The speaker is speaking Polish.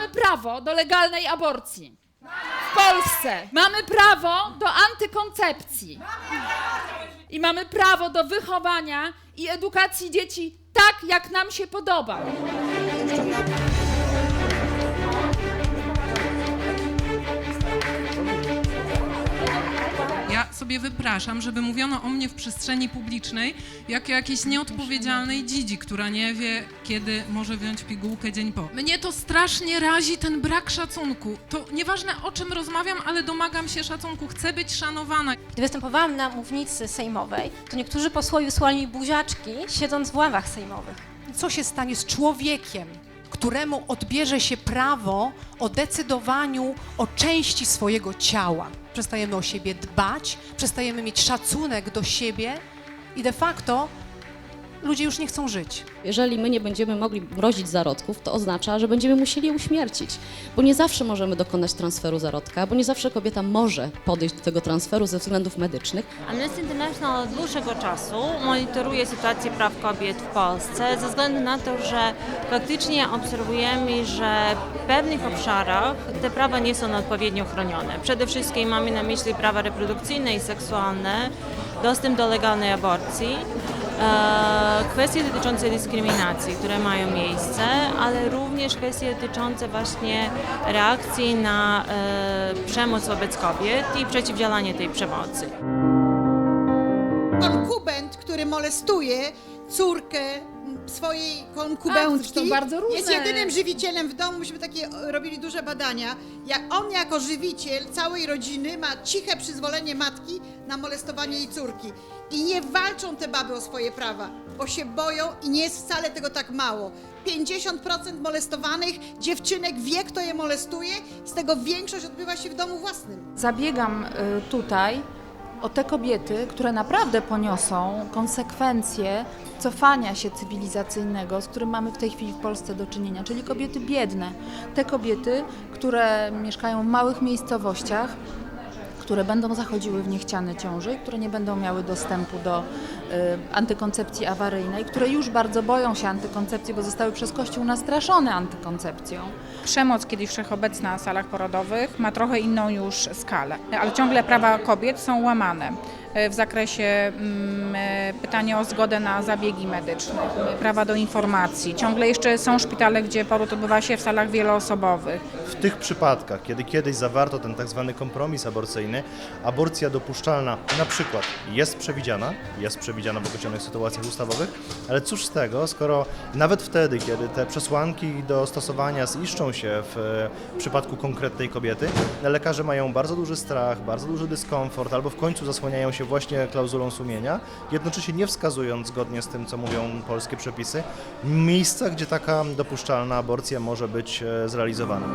Mamy prawo do legalnej aborcji. W Polsce mamy prawo do antykoncepcji. I mamy prawo do wychowania i edukacji dzieci tak, jak nam się podoba. Sobie wypraszam, żeby mówiono o mnie w przestrzeni publicznej jako jakiejś nieodpowiedzialnej dzidzi, która nie wie, kiedy może wziąć pigułkę dzień po. Mnie to strasznie razi ten brak szacunku. To nieważne o czym rozmawiam, ale domagam się szacunku. Chcę być szanowana. Gdy występowałam na mównicy sejmowej, to niektórzy posłowie wysłali mi buziaczki, siedząc w ławach sejmowych. co się stanie z człowiekiem, któremu odbierze się prawo o decydowaniu o części swojego ciała. Przestajemy o siebie dbać, przestajemy mieć szacunek do siebie i de facto ludzie już nie chcą żyć. Jeżeli my nie będziemy mogli mrozić zarodków, to oznacza, że będziemy musieli je uśmiercić, bo nie zawsze możemy dokonać transferu zarodka, bo nie zawsze kobieta może podejść do tego transferu ze względów medycznych. Amnesty International od dłuższego czasu monitoruje sytuację praw kobiet w Polsce ze względu na to, że faktycznie obserwujemy, że w pewnych obszarach te prawa nie są odpowiednio chronione. Przede wszystkim mamy na myśli prawa reprodukcyjne i seksualne, dostęp do legalnej aborcji, kwestie dotyczące dyskryminacji, które mają miejsce, ale również kwestie dotyczące właśnie reakcji na e, przemoc wobec kobiet i przeciwdziałanie tej przemocy. konkubent, który molestuje córkę swojej konkubentki, są bardzo różne- jest jedynym żywicielem w domu. Myśmy takie e, robili duże badania. Jak on jako żywiciel całej rodziny ma ciche przyzwolenie matki na molestowanie jej córki. I nie walczą te baby o swoje prawa, bo się boją i nie jest wcale tego tak mało. 50% molestowanych dziewczynek wie, kto je molestuje, z tego większość odbywa się w domu własnym. Zabiegam y, tutaj o te kobiety, które naprawdę poniosą konsekwencje cofania się cywilizacyjnego, z którym mamy w tej chwili w Polsce do czynienia, czyli kobiety biedne. Te kobiety, które mieszkają w małych miejscowościach, które będą zachodziły w niechciane ciąży, które nie będą miały dostępu do y, antykoncepcji awaryjnej, które już bardzo boją się antykoncepcji, bo zostały przez Kościół nastraszone antykoncepcją. Przemoc, kiedyś wszechobecna na salach porodowych, ma trochę inną już skalę, ale ciągle prawa kobiet są łamane w zakresie mm, e, pytania o zgodę na zabiegi medyczne, e, prawa do informacji. Ciągle jeszcze są szpitale, gdzie poród odbywa się w salach wieloosobowych. W tych przypadkach, kiedy kiedyś zawarto ten tak zwany kompromis aborcyjny, aborcja dopuszczalna na przykład jest przewidziana, jest przewidziana w określonych sytuacjach ustawowych, ale cóż z tego, skoro nawet wtedy, kiedy te przesłanki do stosowania ziszczą się w e, przypadku konkretnej kobiety, lekarze mają bardzo duży strach, bardzo duży dyskomfort, albo w końcu zasłaniają się właśnie klauzulą sumienia, jednocześnie nie wskazując zgodnie z tym, co mówią polskie przepisy, miejsca, gdzie taka dopuszczalna aborcja może być e, zrealizowana.